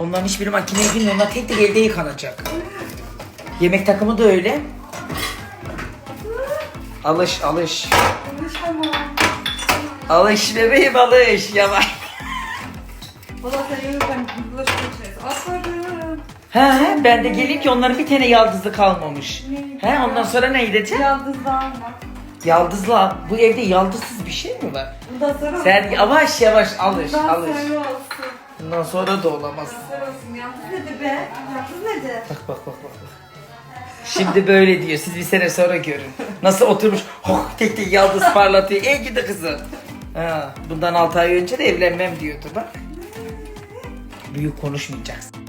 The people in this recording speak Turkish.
Onların hiçbiri makineye girmiyor. Onlar tek tek elde yıkanacak. Yemek takımı da öyle. Alış alış. Alış bebeğim alış. Yavaş. Valla sen bulaşık içeriz. Aferin. He ben de geleyim ki onların bir tane yaldızlı kalmamış. He ondan sonra ne dedi? Yaldız dağılma. Yaldızla bu evde yaldızsız bir şey mi var? Bundan sonra Sen yavaş yavaş alış Bundan alış. sonra olsun. Bundan sonra da olamaz. Sonra olsun. Be? Yaldız ne de? Bak bak bak bak. Şimdi böyle diyor. Siz bir sene sonra görün. Nasıl oturmuş. Oh tek tek yaldız parlatıyor. İyi gidi kızım. Ha, bundan 6 ay önce de evlenmem diyordu bak. Büyük konuşmayacaksın.